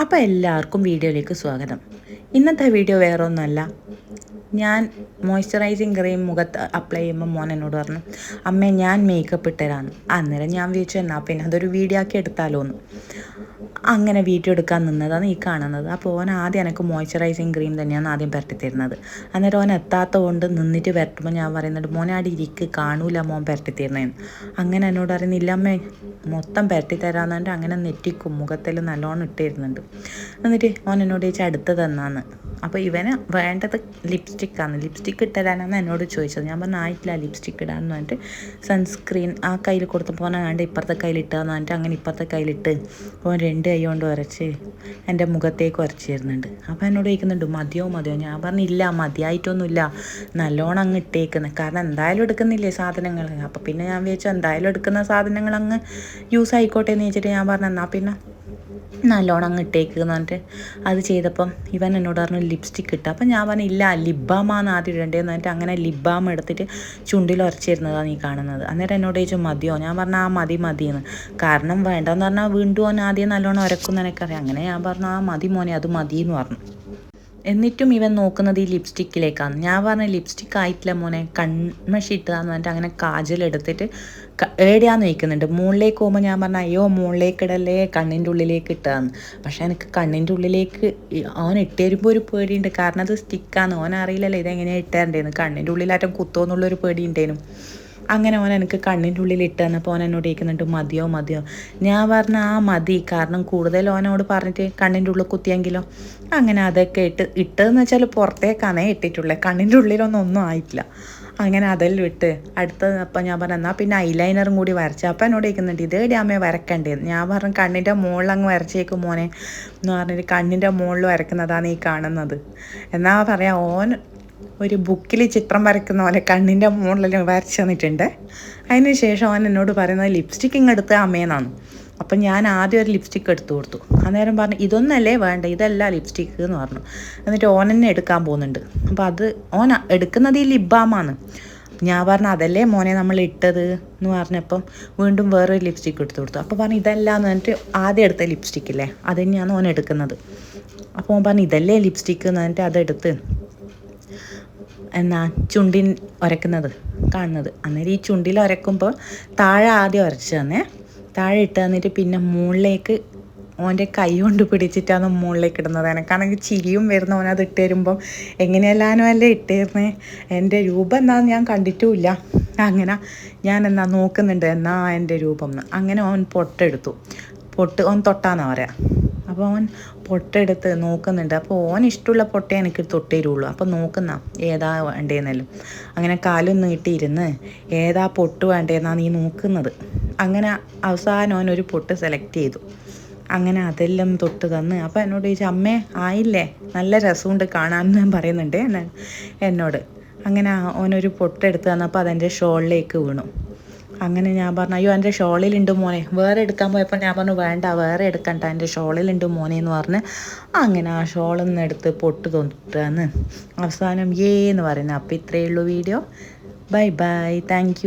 അപ്പോൾ എല്ലാവർക്കും വീഡിയോയിലേക്ക് സ്വാഗതം. ഇന്നത്തെ വീഡിയോ വേറെ ഞാൻ മോയ്സ്ചറൈസിങ് ക്രീം മുഖത്ത് അപ്ലൈ ചെയ്യുമ്പോൾ മോൻ എന്നോട് പറഞ്ഞു അമ്മേ ഞാൻ മേക്കപ്പ് ഇട്ടരാന്ന് അന്നേരം ഞാൻ വിചാരിച്ചു എന്നാ പിന്നെ അതൊരു വീഡിയോ ആക്കി എടുത്താലോ എന്ന് അങ്ങനെ വീഡിയോ എടുക്കാൻ നിന്നതാണ് ഈ കാണുന്നത്. അപ്പോൾ ഓൻ ആദ്യം എനിക്ക് മോയ്സ്ചറൈസിങ് ക്രീം തന്നെയാണ് ആദ്യം പുരട്ടി തരുന്നത്. അന്നേരം ഓൻ എത്താത്ത കൊണ്ട് നിന്നിട്ട് പുരട്ടുമ്പോൾ ഞാൻ പറയുന്നുണ്ട് മോനെ അവിടെ ഇരിക്ക് കാണൂല മോൻ പുരട്ടി തരുന്നതെന്ന് അങ്ങനെ എന്നോട് പറയുന്നില്ല അമ്മേ മൊത്തം പുരട്ടി തരാമെന്നുണ്ട് അങ്ങനെ നെറ്റിക്കും മുഖത്തിൽ നല്ലോണം ഇട്ടിരുന്നുണ്ട് എന്നിട്ട് ഓൻ എന്നോട് ചോദിച്ചാൽ അടുത്ത് തന്നാന്ന് അപ്പോൾ ഇവന് വേണ്ടത് ലിപ്സ്റ്റിക്കാണ് ലിപ്സ്റ്റിക്ക് ഇട്ടരാനാണ് എന്നോട് ചോദിച്ചത്. ഞാൻ പറഞ്ഞു ആയിട്ടില്ല ലിപ്സ്റ്റിക്ക് ഇടാന്ന് പറഞ്ഞിട്ട് സൺസ്ക്രീൻ ആ കയ്യിൽ കൊടുത്തപ്പോൾ വേണ്ട ഇപ്പുറത്തെ കയ്യിലിട്ടാന്ന് പറഞ്ഞിട്ട് അങ്ങനെ ഇപ്പുറത്തെ കയ്യിലിട്ട് ഓൻ രണ്ട് കൈ കൊണ്ട് വരച്ച് എന്റെ മുഖത്തേക്ക് വരച്ച് തരുന്നുണ്ട് അപ്പോൾ എന്നോട് ചോദിക്കുന്നുണ്ട് മതിയോ മതിയോ? ഞാൻ പറഞ്ഞില്ല മതിയായിട്ടൊന്നുമില്ല. നല്ലോണം അങ്ങ് ഇട്ടേക്കുന്നത് കാരണം എന്തായാലും എടുക്കുന്നില്ലേ സാധനങ്ങൾ അപ്പോൾ പിന്നെ ഞാൻ വിചാരിച്ചു എന്തായാലും എടുക്കുന്ന സാധനങ്ങൾ അങ്ങ് യൂസ് ആയിക്കോട്ടെ എന്ന് വെച്ചിട്ട് ഞാൻ പറഞ്ഞു എന്നാൽ പിന്നെ നല്ലോണം അങ്ങ് ഇട്ടേക്ക് എന്ന് പറഞ്ഞിട്ട് അത് ചെയ്തപ്പം ഇവൻ എന്നോട് പറഞ്ഞു ലിപ്സ്റ്റിക്ക് ഇട്ട. അപ്പം ഞാൻ പറഞ്ഞു ഇല്ല ആദ്യം ഇടേണ്ടതെന്ന് പറഞ്ഞിട്ട് അങ്ങനെ ലിബാം എടുത്തിട്ട് ചുണ്ടിൽ ഉരച്ചിരുന്നതാണ് നീ കാണുന്നത്. അന്നേരം എന്നോട് ചോദിച്ചു മതിയോ? ഞാൻ പറഞ്ഞു ആ മതി മതി എന്ന് കാരണം വേണ്ടെന്ന് പറഞ്ഞാൽ വീണ്ടും ആദ്യം നല്ലോണം ഉരക്കുന്ന എനിക്കറിയാം. അങ്ങനെ ഞാൻ പറഞ്ഞു ആ മതി മോനെ അത് മതി എന്ന് പറഞ്ഞു. എന്നിട്ടും ഇവൻ നോക്കുന്നത് ഈ ലിപ്സ്റ്റിക്കിലേക്കാണ്. ഞാൻ പറഞ്ഞ ലിപ്സ്റ്റിക്ക് ആയിട്ടില്ല മോനെ. കൺമഷിട്ടതാന്ന് പറഞ്ഞിട്ട് അങ്ങനെ കാജൽ എടുത്തിട്ട് ഏടിയാന്ന് വയ്ക്കുന്നുണ്ട് മുകളിലേക്ക് പോകുമ്പോൾ ഞാൻ പറഞ്ഞ അയ്യോ മുകളിലേക്ക് ഇടല്ലേ കണ്ണിന്റെ ഉള്ളിലേക്ക് ഇട്ടതാന്ന്. പക്ഷേ എനിക്ക് കണ്ണിന്റെ ഉള്ളിലേക്ക് അവൻ ഇട്ടേരുമ്പോൾ ഒരു പേടിയുണ്ട്. കാരണം അത് സ്റ്റിക്കാണ് ഓൻ അറിയില്ലല്ലോ ഇതെങ്ങനെയാണ് ഇട്ടേണ്ടേന്ന് കണ്ണിന്റെ ഉള്ളിലാറ്റം കുത്തോന്നുള്ളൊരു പേടി ഉണ്ടേനും അങ്ങനെ ഓൻ എനിക്ക് കണ്ണിന്റെ ഉള്ളിൽ ഇട്ട് തന്നപ്പോൾ ഓൻ എന്നോട് ഇരിക്കുന്നുണ്ട് മതിയോ മതിയോ? ഞാൻ പറഞ്ഞ ആ മതി. കാരണം കൂടുതൽ ഓനോട് പറഞ്ഞിട്ട് കണ്ണിന്റെ ഉള്ളിൽ കുത്തിയെങ്കിലോ? അങ്ങനെ അതൊക്കെ ഇട്ട് ഇട്ടതെന്ന് വെച്ചാൽ പുറത്തേക്കാണേ ഇട്ടിട്ടുള്ളത് കണ്ണിന്റെ ഉള്ളിലൊന്നും ഒന്നും ആയിട്ടില്ല. അങ്ങനെ അതെല്ലാം ഇട്ട് അടുത്തത് അപ്പം ഞാൻ പറഞ്ഞു എന്നാൽ പിന്നെ ഐലൈനറും കൂടി വരച്ച. അപ്പം എന്നോട് ഇരിക്കുന്നുണ്ട് ഇതേടി അമ്മയെ വരക്കണ്ടേന്ന് ഞാൻ പറഞ്ഞു കണ്ണിന്റെ മുകളിൽ അങ്ങ് വരച്ചേക്കും മോനെ. എന്ന് പറഞ്ഞിട്ട് കണ്ണിന്റെ മുകളിൽ വരക്കുന്നതാണ് ഈ കാണുന്നത്. എന്നാ പറയാം ഓൻ ഒരു ബുക്കിൽ ചിത്രം വരയ്ക്കുന്ന പോലെ കണ്ണിന്റെ മുകളിൽ വരച്ച് തന്നിട്ടുണ്ട്. അതിന് ശേഷം അവൻ എന്നോട് പറയുന്നത് ലിപ്സ്റ്റിക്ക് ഇങ്ങ് എടുത്ത അമ്മയെന്നാണ് അപ്പം ഞാൻ ആദ്യം ഒരു ലിപ്സ്റ്റിക്ക് എടുത്തു കൊടുത്തു. അന്നേരം പറഞ്ഞു ഇതൊന്നല്ലേ വേണ്ട? ഇതല്ല ലിപ്സ്റ്റിക്ക് എന്ന് പറഞ്ഞു. എന്നിട്ട് ഓൻ തന്നെ എടുക്കാൻ പോകുന്നുണ്ട്. അപ്പോൾ അത് ഓൻ എടുക്കുന്നത് ഈ ലിബാമാണ് ഞാൻ പറഞ്ഞു അതല്ലേ മോനെ നമ്മൾ ഇട്ടത്? എന്ന് പറഞ്ഞപ്പം വീണ്ടും വേറൊരു ലിപ്സ്റ്റിക്ക് എടുത്തു കൊടുത്തു. അപ്പോൾ പറഞ്ഞു ഇതല്ല എന്ന് പറഞ്ഞിട്ട് ആദ്യം എടുത്ത ലിപ്സ്റ്റിക്കില്ലേ അത് തന്നെയാണ് ഓൻ എടുക്കുന്നത്. അപ്പോൾ ഓൻ പറഞ്ഞു ഇതല്ലേ ലിപ്സ്റ്റിക്ക് എന്ന് പറഞ്ഞിട്ട് അതെടുത്ത് എന്നാ ചുണ്ടിൻ ഉരക്കുന്നത് കാണുന്നത്. അന്നേരം ഈ ചുണ്ടിൽ ഉരക്കുമ്പോൾ താഴെ ആദ്യം ഉരച്ച് തന്നേ. താഴെ ഇട്ട് തന്നിട്ട് പിന്നെ മുകളിലേക്ക് ഓന്റെ കൈ കൊണ്ട് പിടിച്ചിട്ടാണ് മുകളിലേക്ക് ഇടുന്നത്. എനിക്കാണെങ്കിൽ ചിരിയും വരുന്ന. ഓൻ അത് ഇട്ട് തരുമ്പം എങ്ങനെയല്ലാനോ അല്ലേ ഇട്ടേരുന്നേ എന്റെ രൂപം എന്നാന്ന് ഞാൻ കണ്ടിട്ടുമില്ല. അങ്ങനെ ഞാൻ എന്നാ നോക്കുന്നുണ്ട്. എന്നാ എന്റെ രൂപം അങ്ങനെ ഓൻ പൊട്ടെടുത്തു. പൊട്ട് ഓൻ തൊട്ടാന്നാ പറയാം. അപ്പോൾ അവൻ പൊട്ടെടുത്ത് നോക്കുന്നുണ്ട്. അപ്പോൾ ഓൻ ഇഷ്ടമുള്ള പൊട്ടേ എനിക്ക് തൊട്ടേരുള്ളൂ അപ്പോൾ നോക്കുന്ന ഏതാ വേണ്ടേന്നല്ലോ. അങ്ങനെ കാലും നീട്ടിയിരുന്ന് ഏതാ പൊട്ട് വേണ്ടേന്നാ നീ നോക്കുന്നത്. അങ്ങനെ അവസാനം ഓൻ ഒരു പൊട്ട് സെലക്ട് ചെയ്തു. അങ്ങനെ അതെല്ലാം തൊട്ട് തന്ന്. അപ്പോൾ എന്നോട് ചോദിച്ചു അമ്മേ ആയില്ലേ? നല്ല രസമുണ്ട് കാണാമെന്ന് പറയുന്നുണ്ട് എന്നോട്. അങ്ങനെ ഓനൊരു പൊട്ടെടുത്ത് തന്നപ്പോൾ അതെന്റെ ഷോളിലേക്ക് വീണു. അങ്ങനെ ഞാൻ പറഞ്ഞു അയ്യോ എന്റെ ഷോളിലുണ്ട് മോനെ. വേറെ എടുക്കാൻ പോയപ്പോൾ ഞാൻ പറഞ്ഞു വേണ്ട വേറെ എടുക്കണ്ട എന്റെ ഷോളിലുണ്ട് മോനെ എന്ന് പറഞ്ഞ് അങ്ങനെ ആ ഷോളിൽ നിന്ന് എടുത്ത് പൊട്ട് തൊന്നിട്ടാന്ന് അവസാനം ഏ എന്ന് പറയുന്നത്. അപ്പോൾ ഇത്രയേ ഉള്ളൂ വീഡിയോ. Bye bye. താങ്ക്